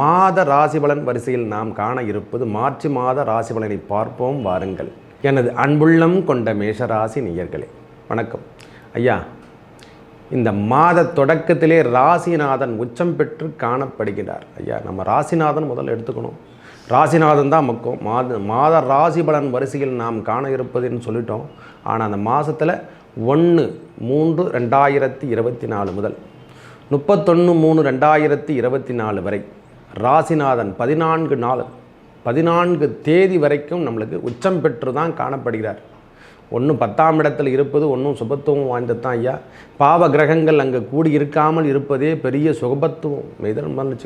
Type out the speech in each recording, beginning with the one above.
மாத ராசிபலன் வரிசையில் நாம் காண இருப்பது மார்ச் மாத ராசிபலனை பார்ப்போம் வாருங்கள். எனது அன்புள்ளம் கொண்ட மேஷராசி நேயர்களே வணக்கம். ஐயா இந்த மாத தொடக்கத்திலே ராசிநாதன் உச்சம் பெற்று காணப்படுகிறார். ஐயா நம்ம ராசிநாதன் முதல்ல எடுத்துக்கணும். ராசிநாதன் தான் மக்கம் மாத மாத ராசிபலன் வரிசையில் நாம் காண இருப்பதுன்னு சொல்லிட்டோம். ஆனால் அந்த மாதத்தில் ஒன்று மூன்று ரெண்டாயிரத்தி இருபத்தி நாலு முதல் முப்பத்தொன்று மூணு ரெண்டாயிரத்தி இருபத்தி நாலு வரை ராசிநாதன் பதினான்கு நாள் பதினான்கு தேதி வரைக்கும் நம்மளுக்கு உச்சம் பெற்று தான் காணப்படுகிறார். ஒன்று பத்தாம் இடத்தில் இருப்பது ஒன்றும் சுபத்துவம் வாய்ந்தது தான் ஐயா. பாவ கிரகங்கள் அங்கே கூடி இருக்காமல் இருப்பதே பெரிய சுகபத்துவம். மெய்தன்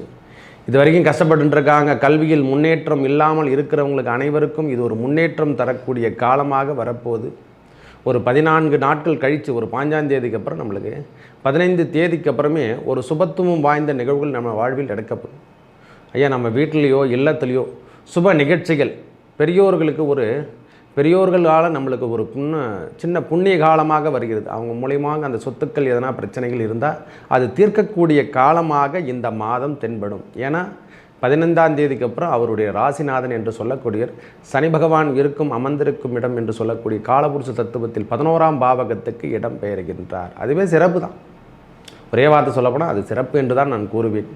இது வரைக்கும் கஷ்டப்பட்டுருக்காங்க கல்வியில் முன்னேற்றம் இல்லாமல் இருக்கிறவங்களுக்கு அனைவருக்கும் இது ஒரு முன்னேற்றம் தரக்கூடிய காலமாக வரப்போகுது. ஒரு பதினான்கு நாட்கள் கழித்து ஒரு பாஞ்சாம் தேதிக்கு அப்புறம் நம்மளுக்கு பதினைந்து தேதிக்கு அப்புறமே ஒரு சுபத்துவம் வாய்ந்த நிகழ்வுகள் நம்ம வாழ்வில் நடக்கப்படும். ஐயா நம்ம வீட்டிலையோ இல்லத்துலேயோ சுப நிகழ்ச்சிகள். பெரியோர்களுக்கு ஒரு பெரியோர்களால் நம்மளுக்கு ஒரு புண்ண சின்ன புண்ணிய காலமாக வருகிறது. அவங்க மூலியமாக அந்த சொத்துக்கள் எதனா பிரச்சனைகள் இருந்தால் அது தீர்க்கக்கூடிய காலமாக இந்த மாதம் தென்படும். ஏன்னா பதினைந்தாம் தேதிக்கு அப்புறம் அவருடைய ராசிநாதன் என்று சொல்லக்கூடிய சனி பகவான் இருக்கும் அமர்ந்திருக்கும் இடம் என்று சொல்லக்கூடிய காலபுருஷ தத்துவத்தில் பதினோராம் பாவகத்துக்கு இடம் பெயர்கின்றார் அதுவே சிறப்பு தான் ஒரே வார்த்தை சொல்லப்போனால் அது சிறப்பு என்று தான் நான் கூறுவேன்.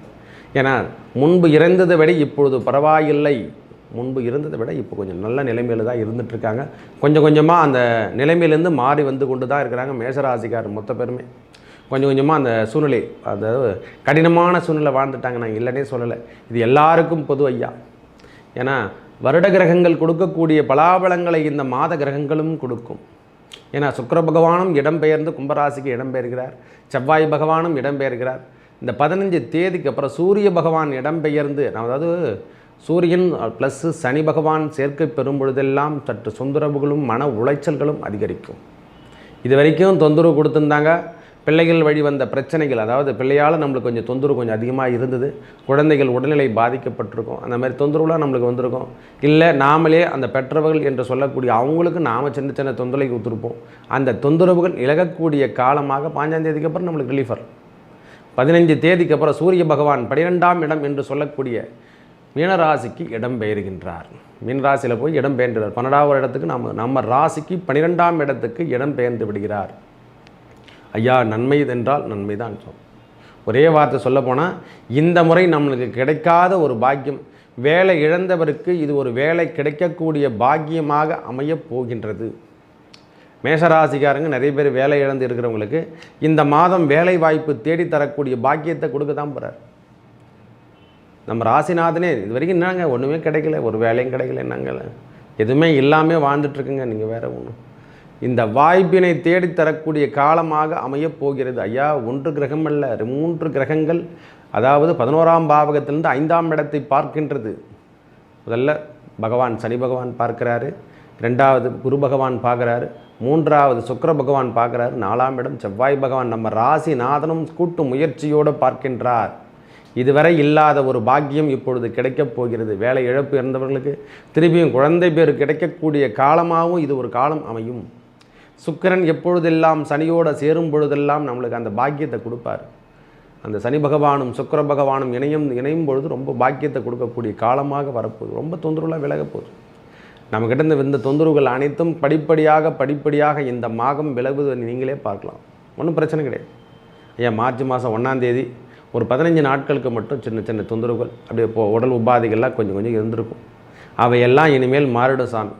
ஏன்னா முன்பு இறந்ததை விட இப்பொழுது பரவாயில்லை. முன்பு இருந்ததை விட இப்போ கொஞ்சம் நல்ல நிலைமையில் தான் இருந்துகிட்ருக்காங்க கொஞ்சம் கொஞ்சமாக அந்த நிலைமையிலேருந்து மாறி வந்து கொண்டு தான் இருக்கிறாங்க மேசராசிக்கார் மொத்த பேருமே. கொஞ்சம் கொஞ்சமாக அந்த சூழ்நிலை அதாவது கடினமான சூழ்நிலை வாழ்ந்துட்டாங்க நான் இல்லைன்னே சொல்லலை. இது எல்லாருக்கும் பொது ஐயா. ஏன்னா வருட கிரகங்கள் கொடுக்கக்கூடிய பலாபலங்களை இந்த மாத கிரகங்களும் கொடுக்கும். ஏன்னா சுக்கிர பகவானும் இடம்பெயர்ந்து கும்பராசிக்கு இடம்பெயர்கிறார் செவ்வாய் பகவானும் இடம்பெயர்கிறார் இந்த பதினஞ்சு தேதிக்கு அப்புறம் சூரிய பகவான் இடம்பெயர்ந்து நான் அதாவது சூரியன் ப்ளஸ்ஸு சனி பகவான் சேர்க்கை பெறும் பொழுதெல்லாம் சற்று தொந்தரவுகளும் மன உளைச்சல்களும் அதிகரிக்கும். இது வரைக்கும் தொந்தரவு கொடுத்துருந்தாங்க. பிள்ளைகள் வழி வந்த பிரச்சனைகள் அதாவது பிள்ளையால் நம்மளுக்கு கொஞ்சம் தொந்தரவு கொஞ்சம் அதிகமாக இருந்தது. குழந்தைகள் உடல்நிலை பாதிக்கப்பட்டிருக்கும். அந்த மாதிரி தொந்தரவுலாம் நம்மளுக்கு வந்திருக்கும். இல்லை நாமளே அந்த பெற்றவர்கள் என்று சொல்லக்கூடிய அவங்களுக்கு நாம் சின்ன சின்ன தொந்தரவை கொடுத்துருப்போம். அந்த தொந்தரவுகள் இழகக்கூடிய காலமாக பாஞ்சாந்தேதிக்கு அப்புறம் நம்மளுக்கு ரிலீஃபர் பதினைஞ்சு தேதிக்கு அப்புறம் சூரிய பகவான் பனிரெண்டாம் இடம் என்று சொல்லக்கூடிய மீனராசிக்கு இடம் பெயர்கின்றார். மீனராசியில் போய் இடம் பெயர்கிறார் பன்னெண்டாவது இடத்துக்கு நம்ம நம்ம ராசிக்கு பனிரெண்டாம் இடத்துக்கு இடம் பெயர்ந்து விடுகிறார். ஐயா நன்மை என்றால் நன்மை தான் சொல். ஒரே வார்த்தை சொல்லப்போனால் இந்த முறை நம்மளுக்கு கிடைக்காத ஒரு பாக்கியம் வேலை இழந்தவருக்கு இது ஒரு வேலை கிடைக்கக்கூடிய பாக்கியமாக அமையப் போகின்றது. மேஷராசிக்காரங்க நிறைய பேர் வேலை இழந்து இருக்கிறவங்களுக்கு இந்த மாதம் வேலை வாய்ப்பு தேடி தரக்கூடிய பாக்கியத்தை கொடுக்க தான் போகிறார் நம்ம ராசிநாதனே இது வரைக்கும் என்னங்க ஒன்றுமே கிடைக்கல ஒரு வேலையும் கிடைக்கல என்னங்க? எதுவுமே இல்லாமல் வாழ்ந்துட்டுருக்குங்க நீங்கள் வேறு ஒன்றும் இந்த வாய்ப்பினை தேடித்தரக்கூடிய காலமாக அமையப் போகிறது ஐயா ஒன்று கிரகம் அல்ல மூன்று கிரகங்கள் அதாவது பதினோராம் பாவகத்திலிருந்து ஐந்தாம் இடத்தை பார்க்கின்றது. முதல்ல பகவான் சனி பகவான் பார்க்கிறாரு. ரெண்டாவது குரு பகவான் பார்க்குறாரு. மூன்றாவது சுக்கிர பகவான் பார்க்குறாரு. நாலாம் இடம் செவ்வாய் பகவான். நம்ம ராசிநாதனும் கூட்டு முயற்சியோடு பார்க்கின்றார். இதுவரை இல்லாத ஒரு பாக்கியம் இப்பொழுது கிடைக்கப் போகிறது. வேலை இழப்பு இருந்தவர்களுக்கு திருப்பியும் குழந்தை பேர் கிடைக்கக்கூடிய காலமாகவும் இது ஒரு காலம் அமையும். சுக்கிரன் எப்பொழுதெல்லாம் சனியோடு சேரும் பொழுதெல்லாம் நம்மளுக்கு அந்த பாக்கியத்தை கொடுப்பார். அந்த சனி பகவானும் சுக்கிர பகவானும் இணையும் இணையும் பொழுது ரொம்ப பாக்கியத்தை கொடுக்கக்கூடிய காலமாக வரப்போகுது. ரொம்ப தொந்தரவுலாம் விலகப் போகுது. நம்மக்கிட்ட இந்த இந்த தொந்தரவுகள் அனைத்தும் படிப்படியாக படிப்படியாக இந்த மாதம் விலகுவதை நீங்களே பார்க்கலாம். ஒன்றும் பிரச்சனை கிடையாது. ஐயா மார்ச் மாதம் ஒன்றாந்தேதி ஒரு பதினஞ்சு நாட்களுக்கு மட்டும் சின்ன சின்ன தொந்தரவுகள் அப்படியே இப்போ உடல் உபாதைகள்லாம் கொஞ்சம் கொஞ்சம் இருந்திருக்கும். அவையெல்லாம் இனிமேல் மாறிடும் சாமி.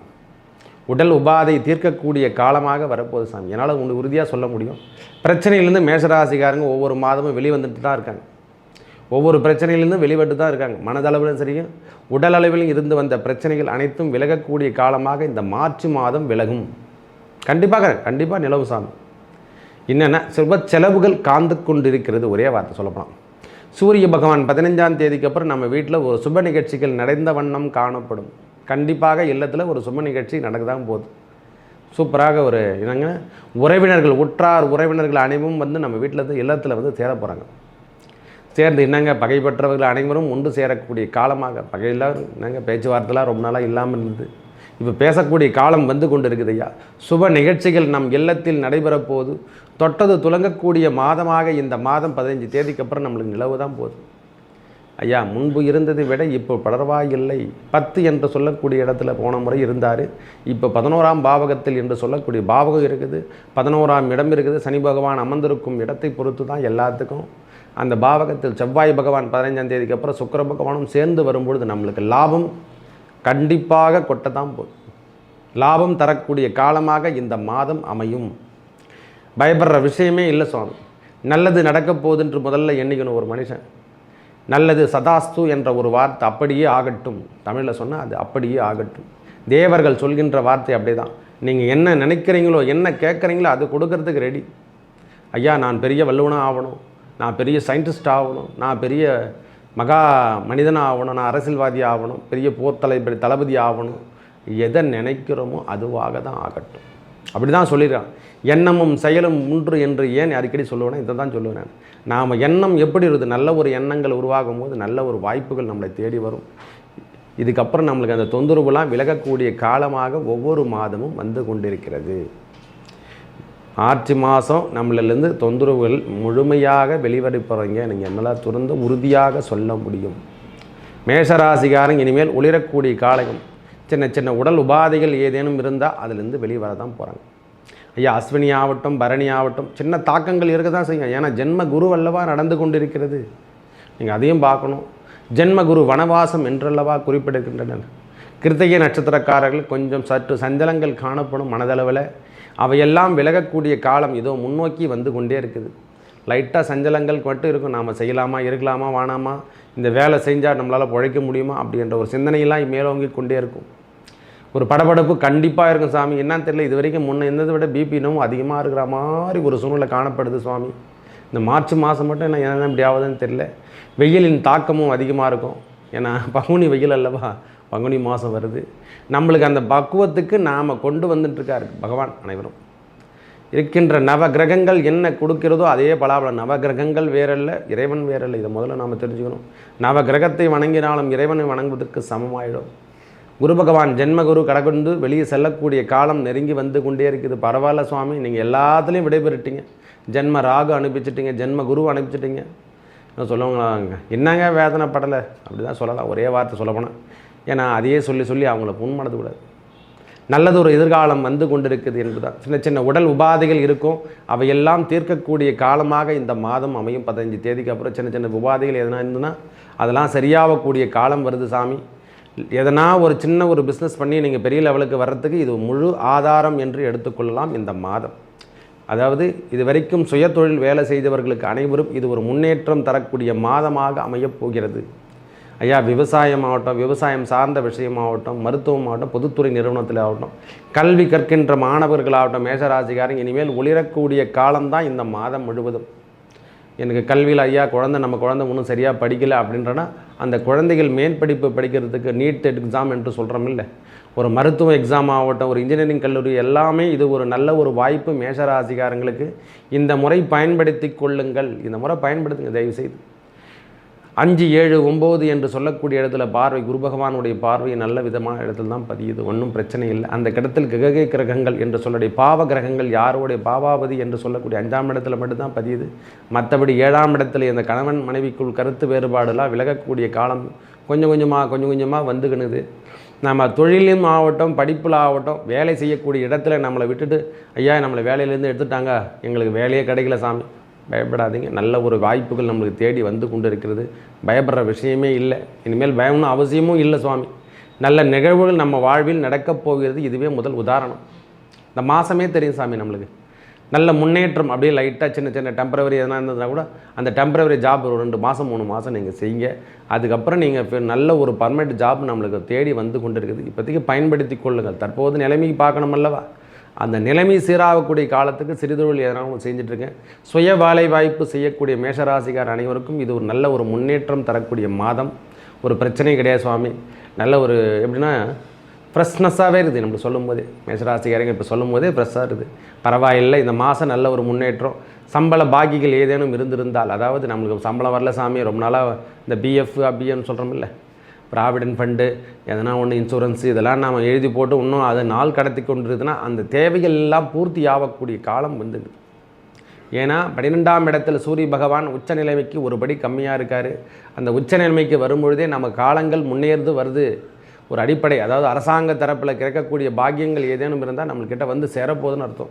உடல் உபாதை தீர்க்கக்கூடிய காலமாக வரப்போகுது சாமி. என்னால் உங்களுக்கு உறுதியாக சொல்ல முடியும். பிரச்சனையிலேருந்து மேஷராசிக்காரங்க ஒவ்வொரு மாதமும் வெளிவந்துட்டு தான் இருக்காங்க. ஒவ்வொரு பிரச்சனையிலிருந்தும் வெளிவட்டு தான் இருக்காங்க. மனதளவிலும் சரியும் உடல் அளவிலும் இருந்து வந்த பிரச்சனைகள் அனைத்தும் விலகக்கூடிய காலமாக இந்த மார்ச் மாதம் விலகும். கண்டிப்பாக கண்டிப்பாக நிலவு சாமி என்னென்ன சுப செலவுகள் காந்து கொண்டிருக்கிறது ஒரே வார்த்தை சொல்லப்போனால் சூரிய பகவான் பதினஞ்சாம் தேதிக்கு அப்புறம் நம்ம வீட்டில் ஒரு சுப நிகழ்ச்சிகள் நடந்த வண்ணம் காணப்படும். கண்டிப்பாக இல்லத்தில் ஒரு சுப நிகழ்ச்சி நடக்க தான் போகுது. சூப்பராக ஒரு என்னங்க உறவினர்கள் உற்றார் உறவினர்கள் அனைவரும் வந்து நம்ம வீட்டில் இருந்து இல்லத்தில் வந்து சேர போகிறாங்க சேர்ந்து என்னங்க பகைப்பற்றவர்கள் அனைவரும் ஒன்று சேரக்கூடிய காலமாக பகையெல்லாம் என்னங்க பேச்சுவார்த்தைலாம் ரொம்ப நாளாக இல்லாமல் இருந்தது. இப்போ பேசக்கூடிய காலம் வந்து கொண்டு இருக்குது ஐயா. சுப நிகழ்ச்சிகள் நம் இல்லத்தில் நடைபெறப்போது தொட்டது துலங்கக்கூடிய மாதமாக இந்த மாதம் பதினஞ்சு தேதிக்கு அப்புறம் நம்மளுக்கு நிலவு தான் போகுது. ஐயா முன்பு இருந்ததை விட இப்போ பரவாயில்லை பத்து என்று சொல்லக்கூடிய இடத்துல போன முறை இருந்தார். இப்போ பதினோராம் பாவகத்தில் என்று சொல்லக்கூடிய பாவகம் இருக்குது. பதினோராம் இடம் இருக்குது. சனி பகவான் அமர்ந்திருக்கும் இடத்தை பொறுத்து தான் எல்லாத்துக்கும் அந்த பாவகத்தில் செவ்வாய் பகவான் பதினைஞ்சாம் தேதிக்கு அப்புறம் சுக்கிர பகவானும் சேர்ந்து வரும்பொழுது நம்மளுக்கு லாபம் கண்டிப்பாக கொட்ட தான் போகுது. லாபம் தரக்கூடிய காலமாக இந்த மாதம் அமையும். பயப்படுற விஷயமே இல்லை சுவாமி. நல்லது நடக்க போகுதுன்று முதல்ல எண்ணிக்கணும் ஒரு மனுஷன். நல்லது சதாஸ்து என்ற ஒரு வார்த்தை அப்படியே ஆகட்டும். தமிழில் சொன்னால் அது அப்படியே ஆகட்டும். தேவர்கள் சொல்கின்ற வார்த்தை அப்படியே தான் நீங்கள் என்ன நினைக்கிறீங்களோ என்ன கேட்குறீங்களோ அது கொடுக்கறதுக்கு ரெடி ஐயா நான் பெரிய வல்லுவனாக ஆகணும். நான் பெரிய சயின்டிஸ்ட் ஆகணும். நான் பெரிய மகா மனிதனாக ஆகணும். நான் அரசியல்வாதி ஆகணும். பெரிய போர் தலைப்படி தளபதி ஆகணும். எதை நினைக்கிறோமோ அதுவாக தான் ஆகட்டும். அப்படி தான் சொல்லிடுறான் எண்ணமும் செயலும் ஒன்று என்று ஏன் அடிக்கடி சொல்லுவேன்னா இதை தான் சொல்லுவேன் நாம் எண்ணம் எப்படி இருக்குது? நல்ல ஒரு எண்ணங்கள் உருவாகும் போது நல்ல ஒரு வாய்ப்புகள் நம்மளை தேடி வரும். இதுக்கப்புறம் நம்மளுக்கு அந்த தொந்தரவுலாம் விலகக்கூடிய காலமாக ஒவ்வொரு மாதமும் வந்து கொண்டிருக்கிறது. ஆட்சி மாதம் நம்மளிலேருந்து தொந்தரவுகள் முழுமையாக வெளிவரப்போகிறீங்க நீங்கள் என்னால் துறந்து உறுதியாக சொல்ல முடியும்? மேஷராசிகாரங்க இனிமேல் ஒளிரக்கூடிய காலகம். சின்ன சின்ன உடல் உபாதைகள் ஏதேனும் இருந்தால் அதிலிருந்து வெளிவர தான் போகிறாங்க ஐயா அஸ்வினி ஆகட்டும் பரணி ஆகட்டும் சின்ன தாக்கங்கள் இருக்க தான் செய்யும். ஏன்னா ஜென்ம குரு அல்லவா நடந்து கொண்டிருக்கிறது. நீங்கள் அதையும் பார்க்கணும். ஜென்ம குரு வனவாசம் என்றல்லவா குறிப்பிடுகின்றனர். கிருத்திகை நட்சத்திரக்காரர்கள் கொஞ்சம் சற்று சஞ்சலங்கள் காணப்படும் மனதளவில் அவையெல்லாம் விலகக்கூடிய காலம் இதோ முன்னோக்கி வந்து கொண்டே இருக்குது. லைட்டாக சஞ்சலங்கள் மட்டும் இருக்கும். நாம் செய்யலாமா இருக்கலாமா வானாமா இந்த வேலை செஞ்சால் நம்மளால் பிழைக்க முடியுமா? அப்படின்ற ஒரு சிந்தனையெல்லாம் மேலோங்கி கொண்டே இருக்கும். ஒரு படபடப்பு கண்டிப்பாக இருக்கும் சாமி. என்னன்னு தெரியல. இது வரைக்கும் முன்ன இருந்ததை விட பிபி இன்னமும் அதிகமாக இருக்கிற மாதிரி ஒரு சூழ்நிலை காணப்படுது சுவாமி இந்த மார்ச் மாதம் மட்டும் என்ன என்ன இப்படி ஆகுதுன்னு தெரியல. வெயிலின் தாக்கமும் அதிகமாக இருக்கும். ஏன்னா பகுனி வெயில் அல்லவா? பங்குனி மாதம் வருது. நம்மளுக்கு அந்த பக்குவத்துக்கு நாம் கொண்டு வந்துட்டுருக்காரு பகவான் அனைவரும். இருக்கின்ற நவ கிரகங்கள் என்ன கொடுக்கிறதோ அதே பலாபலம் நவ கிரகங்கள் வேறல்ல இறைவன் வேறல்ல. இதை முதல்ல நாம் தெரிஞ்சுக்கணும். நவ கிரகத்தை வணங்கினாலும் இறைவனை வணங்குவதற்கு சமமாயிடும். குரு பகவான் ஜென்மகுரு கடகொண்டு வெளியே செல்லக்கூடிய காலம் நெருங்கி வந்து கொண்டே இருக்குது. பரவாயில்ல சுவாமி நீங்கள் எல்லாத்துலேயும் விடைபெறுட்டீங்க. ஜென்ம ராகு அனுப்பிச்சிட்டிங்க ஜென்ம குரு அனுப்பிச்சிட்டிங்க. சொல்லுவாங்களாங்க என்னங்க வேதனை படலை அப்படி தான் சொல்லலாம். ஒரே வார்த்தை சொல்ல போனால் ஏன்னா அதையே சொல்லி சொல்லி அவங்கள புண்படுத்தக்கூடாது நல்லது ஒரு எதிர்காலம் வந்து கொண்டிருக்குது என்பதுதான். சின்ன சின்ன உடல் உபாதைகள் இருக்கும். அவையெல்லாம் தீர்க்கக்கூடிய காலமாக இந்த மாதம் அமையும். பதினஞ்சு தேதிக்கு அப்புறம் சின்ன சின்ன உபாதைகள் எதனா இருந்ததுன்னா அதெல்லாம் சரியாகக்கூடிய காலம் வருது சாமி. எதனா ஒரு சின்ன ஒரு பிஸ்னஸ் பண்ணி நீங்கள் பெரிய லெவலுக்கு வர்றதுக்கு இது முழு ஆதாரம் என்று எடுத்துக்கொள்ளலாம் இந்த மாதம். அதாவது இதுவரைக்கும் சுயதொழில் வேலை செய்தவர்களுக்கு அனைவரும் இது ஒரு முன்னேற்றம் தரக்கூடிய மாதமாக அமையப் போகிறது. ஐயா விவசாயம் ஆகட்டும் விவசாயம் சார்ந்த விஷயமாகட்டும் மருத்துவம் ஆகட்டும் பொதுத்துறை நிறுவனத்தில் ஆகட்டும் கல்வி கற்கின்ற மாணவர்களாகட்டும் மேஷராசிகாரங்க இனிமேல் ஒளிரக்கூடிய காலம்தான் இந்த மாதம் முழுவதும். எனக்கு கல்வியில் ஐயா குழந்தை நம்ம குழந்தை ஒன்றும் சரியாக படிக்கலை அப்படின்றனா அந்த குழந்தைகள் மேற்படிப்பு படிக்கிறதுக்கு நீட் எக்ஸாம் என்று சொல்கிறோம் இல்லை. ஒரு மருத்துவ எக்ஸாம் ஆகட்டும் ஒரு இன்ஜினியரிங் கல்லூரி எல்லாமே இது ஒரு நல்ல ஒரு வாய்ப்பு மேஷராசிகாரங்களுக்கு இந்த முறை பயன்படுத்தி கொள்ளுங்கள். இந்த முறை பயன்படுத்துங்க தயவுசெய்து. அஞ்சு ஏழு ஒம்பது என்று சொல்லக்கூடிய இடத்துல பார்வை குரு பகவானுடைய பார்வை நல்ல விதமான இடத்துல தான் பதியுது. ஒன்றும் பிரச்சனை இல்லை. அந்த கிடத்தில் கிரகை கிரகங்கள் என்று சொல்லக்கூடிய பாவ கிரகங்கள் யாருடைய பாவாபதி என்று சொல்லக்கூடிய அஞ்சாம் இடத்துல மட்டும்தான் பதியுது. மற்றபடி ஏழாம் இடத்துல இந்த கணவன் மனைவிக்குள் கருத்து வேறுபாடெல்லாம் விலகக்கூடிய காலம் கொஞ்சம் கொஞ்சமாக கொஞ்சம் கொஞ்சமாக வந்துக்கினுது நம்ம தொழிலும் ஆகட்டும் படிப்பில் ஆகட்டும் வேலை செய்யக்கூடிய இடத்துல நம்மளை விட்டுட்டு ஐயா நம்மளை வேலையிலேருந்து எடுத்துட்டாங்க. எங்களுக்கு வேலையே கிடைக்கல சாமி. பயப்படாதீங்க. நல்ல ஒரு வாய்ப்புகள் நம்மளுக்கு தேடி வந்து கொண்டு இருக்கிறது பயப்படுற விஷயமே இல்லை. இனிமேல் பயம்னு அவசியமும் இல்லை சுவாமி. நல்ல நிகழ்வுகள் நம்ம வாழ்வில் நடக்கப் போகிறது இதுவே முதல் உதாரணம். இந்த மாதமே தெரியும் சாமி நம்மளுக்கு. நல்ல முன்னேற்றம் அப்படியே லைட்டாக சின்ன சின்ன டெம்பரவரி எதனா இருந்ததுனா கூட அந்த டெம்பரவரி ஜாப் ஒரு ரெண்டு மாதம் மூணு மாதம் நீங்கள் செய்யுங்க. அதுக்கப்புறம் நீங்கள் நல்ல ஒரு பர்மனெண்ட் ஜாப் நம்மளுக்கு தேடி வந்து கொண்டு இருக்குது இப்போதைக்கு பயன்படுத்தி கொள்ளுங்கள். தற்போது நிலைமைக்கு பார்க்கணும் அல்லவா? அந்த நிலைமை சீராகக்கூடிய காலத்துக்கு சிறிதொழில் எதனாலும் செஞ்சிட்ருக்கேன் சுய வேலை வாய்ப்பு செய்யக்கூடிய மேஷராசிக்கார் அனைவருக்கும் இது ஒரு நல்ல ஒரு முன்னேற்றம் தரக்கூடிய மாதம். ஒரு பிரச்சனை கிடையாது சுவாமி. நல்ல ஒரு எப்படின்னா ஃப்ரெஷ்னஸ்ஸாகவே இருக்குது நம்ம சொல்லும் போதே மேஷராசிக்காரங்க இப்போ சொல்லும் போதே ஃப்ரெஷ்ஷாக இருக்குது. பரவாயில்லை இந்த மாதம் நல்ல ஒரு முன்னேற்றம். சம்பள பாக்கிகள் ஏதேனும் இருந்திருந்தால் அதாவது நம்மளுக்கு சம்பளம் வரல சாமி ரொம்ப நாளாக இந்த பிஎஃப் அபிஎன்னு சொல்கிறோமில்ல ப்ராவிடென்ட் ஃபண்டு எதனா ஒன்று இன்சூரன்ஸ் இதெல்லாம் நாம் எழுதி போட்டு இன்னும் அதை நாள் கடத்தி கொண்டிருக்குதுன்னா அந்த தேவைகள் எல்லாம் பூர்த்தி ஆகக்கூடிய காலம் வந்துடுது ஏன்னா பன்னிரெண்டாம் இடத்துல சூரிய பகவான் உச்ச நிலைமைக்கு ஒரு படி கம்மியாக இருக்கார். அந்த உச்ச நிலைமைக்கு வரும்பொழுதே நம்ம காலங்கள் முன்னேறது வருது. ஒரு அடிப்படை அதாவது அரசாங்க தரப்பில் கிடைக்கக்கூடிய பாக்கியங்கள் ஏதேனும் இருந்தால் நம்மள்கிட்ட வந்து சேரப்போகுதுன்னு அர்த்தம்.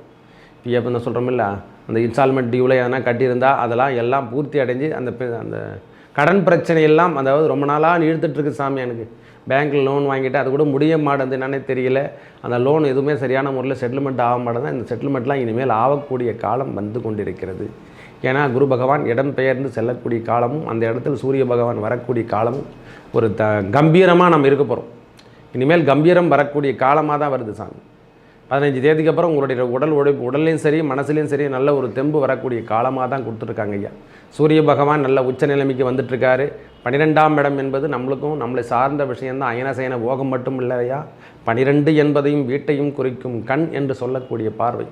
இப்போ என்ன சொல்கிறோமில்ல அந்த இன்ஸ்டால்மெண்ட் டியூவில் எதனா கட்டியிருந்தால் அதெல்லாம் எல்லாம் பூர்த்தி அடைஞ்சு அந்த பெ- அந்த கடன் பிரச்சனை எல்லாம் அதாவது ரொம்ப நாளாக இழுத்துட்ருக்கு சாமி எனக்கு. பேங்க்கில் லோன் வாங்கிட்டு அது கூட முடிய மாட்டேங்குது என்னன்னே தெரியல. அந்த லோன் எதுவுமே சரியான முறையில் செட்டில்மெண்ட் ஆக மாட்டேங்குது. இந்த செட்டில்மெண்ட்லாம் இனிமேல் ஆகக்கூடிய காலம் வந்து கொண்டிருக்கிறது. ஏன்னா குரு பகவான் இடம் பெயர்ந்து செல்லக்கூடிய காலமும் அந்த இடத்துல சூரிய பகவான் வரக்கூடிய காலமும் ஒரு த கம்பீரமாக நம்ம இருக்க போகிறோம் இனிமேல் கம்பீரம் வரக்கூடிய காலமாக தான் வருது சாமி. பதினஞ்சு தேதிக்கு அப்புறம் உங்களுடைய உடல் உழைப்பு உடல்லையும் சரி மனசுலையும் சரி நல்ல ஒரு தெம்பு வரக்கூடிய காலமாக தான் கொடுத்துருக்காங்க ஐயா. சூரிய பகவான் நல்ல உச்ச நிலைமைக்கு வந்துட்டுருக்காரு. பன்னிரெண்டாம் இடம் என்பது நம்மளுக்கும் நம்மளை சார்ந்த விஷயந்தான் அயனசயன போகம் மட்டும் இல்லையா பனிரெண்டு என்பதையும் வீட்டையும் குறிக்கும் கண் என்று சொல்லக்கூடிய பார்வை.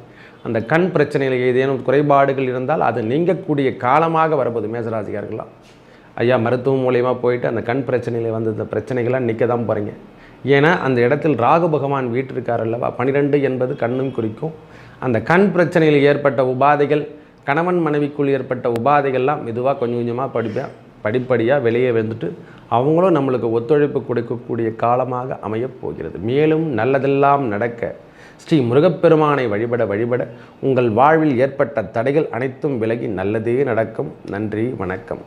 அந்த கண் பிரச்சனையில் ஏதேனும் குறைபாடுகள் இருந்தால் அது நீங்கக்கூடிய காலமாக வரப்போகுது மேசராசிகார்களாம் ஐயா மருத்துவம் மூலியமாக போயிட்டு அந்த கண் பிரச்சனையில் வந்த இந்த பிரச்சனைகள்லாம் நிற்க தான் போகிறீங்க ஏன்னா அந்த இடத்தில் ராகு பகவான் வீட்டிருக்கார் அல்லவா? பனிரெண்டு என்பது கண்ணும் குறிக்கும். அந்த கண் பிரச்சனையில் ஏற்பட்ட உபாதைகள் கணவன் மனைவிக்குள் ஏற்பட்ட உபாதைகள்லாம் மெதுவாக கொஞ்சம் கொஞ்சமாக படிப்பேன் படிப்படியாக வெளியே வந்துட்டு அவங்களும் நம்மளுக்கு ஒத்துழைப்பு கொடுக்கக்கூடிய காலமாக அமையப் போகிறது. மேலும் நல்லதெல்லாம் நடக்க ஸ்ரீ முருகப்பெருமானை வழிபட வழிபட உங்கள் வாழ்வில் ஏற்பட்ட தடைகள் அனைத்தும் விலகி நல்லதே நடக்கும். நன்றி வணக்கம்.